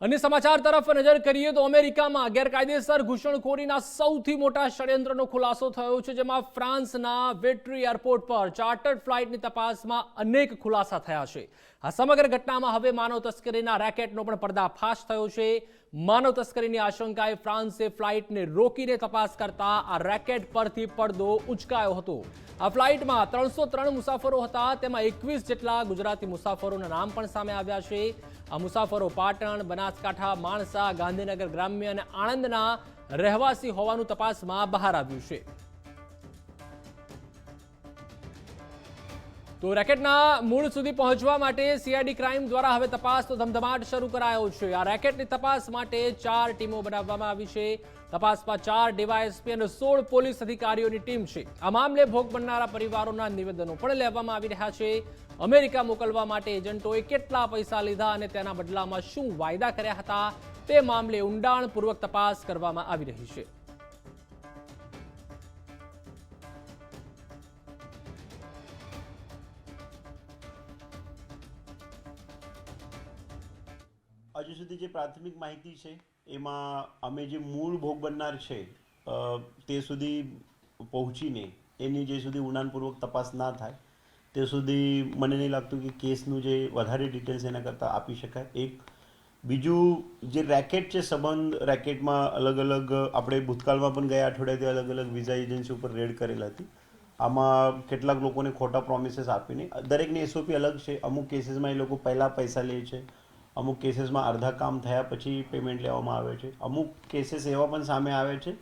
અને સમાચાર તરફ નજર કરીએ તો અમેરિકામાં ગેરકાયદેસર ઘૂસણખોરીના સૌથી મોટા ષડયંત્રનો ખુલાસો થયો છે, જેમાં ફ્રાન્સના વેટ્રી એરપોર્ટ પર ચાર્ટર્ડ ફ્લાઇટની તપાસમાં અનેક ખુલાસા થયા છે. આ સમગ્ર ઘટનામાં હવે માનવ તસ્કરીના રેકેટનો પણ પર્દાફાશ થયો છે. માનવ તસ્કરીની આશંકાએ ફ્રાન્સે ફ્લાઇટને રોકીને તપાસ કરતા આ રેકેટ પરથી પડદો ઉચકાયો હતો. આ ફ્લાઇટમાં ત્રણસો ત્રણ મુસાફરો હતા, તેમાં એકવીસ જેટલા ગુજરાતી મુસાફરોના નામ પણ સામે આવ્યા છે. આ મુસાફરો પાટણ, બનાસકાંઠા, માણસા, ગાંધીનગર ગ્રામ્ય અને આણંદના રહેવાસી હોવાનું તપાસમાં બહાર આવ્યું છે. તો રેકેટના મૂળ સુધી પહોંચવા માટે સીઆઈડી ક્રાઇમ દ્વારા હવે તપાસનો ધમધમાટ શરૂ કરાયો છે. આ રેકેટની તપાસ માટે ચાર ટીમો બનાવવામાં આવી છે. તપાસમાં ચાર ડીવાયએસપી અને સોળ પોલીસ અધિકારીઓની ટીમ છે. આ મામલે ભોગ બનનારા પરિવારોના નિવેદનો પણ લેવામાં આવી રહ્યા છે. અમેરિકા મોકલવા માટે એજન્ટોએ કેટલા પૈસા લીધા અને તેના બદલામાં શું વાયદા કર્યા હતા તે મામલે ઊંડાણપૂર્વક તપાસ કરવામાં આવી રહી છે. હજુ સુધી જે પ્રાથમિક માહિતી છે, એમાં અમે જે મૂળ ભોગ બનનાર છે તે સુધી પહોંચીને, એની જે સુધી ઊંડાણપૂર્વક તપાસ ના થાય, તે સુધી મને નહીં લાગતું કે કેસનું જે વધારે ડિટેલ્સ એના કરતાં આપી શકાય. એક, બીજું, જે રેકેટ છે, સંબંધ રેકેટમાં અલગ અલગ, આપણે ભૂતકાળમાં પણ ગયા અઠવાડિયાથી અલગ અલગ વિઝા એજન્સી ઉપર રેડ કરેલ હતી. આમાં કેટલાક લોકોને ખોટા પ્રોમિસીસ આપીને, દરેકની એસઓપી અલગ છે, અમુક કેસીસમાં એ લોકો પહેલાં પૈસા લે છે અમુક કેસીસમાં અડધા કામ થયા પછી પેમેન્ટ લેવામાં આવે છે. અમુક કેસીસ એવા પણ સામે આવે છે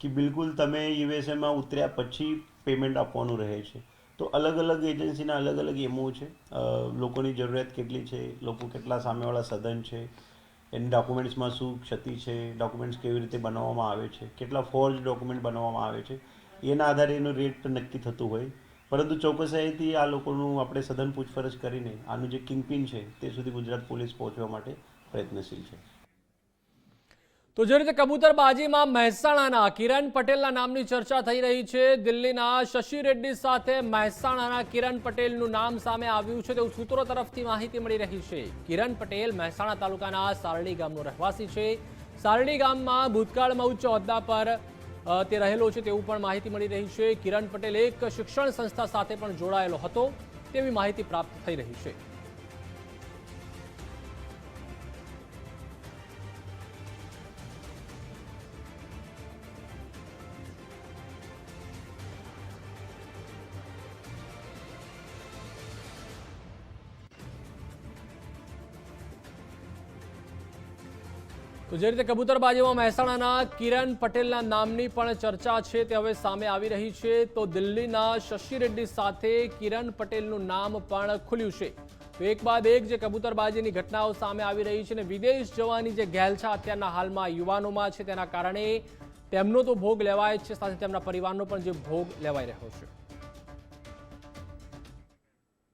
કે બિલકુલ તમે યુએસએમાં ઉતર્યા પછી પેમેન્ટ આપવાનું રહે છે. તો અલગ અલગ એજન્સીના અલગ અલગ એમઓ છે. લોકોની જરૂરિયાત કેટલી છે, લોકો કેટલા સામેવાળા સદન છે, એની ડોક્યુમેન્ટ્સમાં શું ક્ષતિ છે ડોક્યુમેન્ટ્સ કેવી રીતે બનાવવામાં આવે છે, કેટલા ફોર્જ ડોક્યુમેન્ટ બનાવવામાં આવે છે, એના આધારે એનું રેટ નક્કી થતું હોય. પરંતુ ચોકસાઈથી આ લોકોનું આપણે સઘન પૂછપરછ કરીને આનું જે કિંગપિન છે તે સુધી ગુજરાત પોલીસ પહોંચવા માટે પ્રયત્નશીલ છે. તો જે રીતે કબૂતરબાજીમાં મહેસાણાના કિરણ પટેલના નામની ચર્ચા થઈ રહી છે. દિલ્હીના શશી રેડ્ડી સાથે મહેસાણાના કિરણ પટેલનું નામ સામે આવ્યું છે. તેવું સૂત્રો તરફથી માહિતી મળી રહી છે. કિરણ પટેલ મહેસાણા તાલુકાના સારડી ગામનો રહેવાસી છે. સારડી ગામમાં ભૂતકાળમાં ઉચ્ચ હોદ્દા પર તે રહેલો છે તેવું પણ માહિતી મળી રહી છે. કિરણ પટેલ એક શિક્ષણ સંસ્થા સાથે પણ જોડાયેલો હતો, તેવી માહિતી પ્રાપ્ત થઈ રહી છે. તો જે રીતે કબૂતરબાજીમાં મહેસાણાના કિરણ પટેલના નામની પણ ચર્ચા છે તે હવે સામે આવી રહી છે. તો દિલ્હીના શશી રેડ્ડી સાથે કિરણ પટેલનું નામ પણ ખુલ્યું છે. તો એક બાદ એક જે કબૂતરબાજીની ઘટનાઓ સામે આવી રહી છે અને વિદેશ જવાની જે ઘેલછા અત્યારના હાલમાં યુવાનોમાં છે તેના કારણે તેમનો તો ભોગ લેવાય છે, સાથે તેમના પરિવારનો પણ જે ભોગ લેવાઈ રહ્યો છે.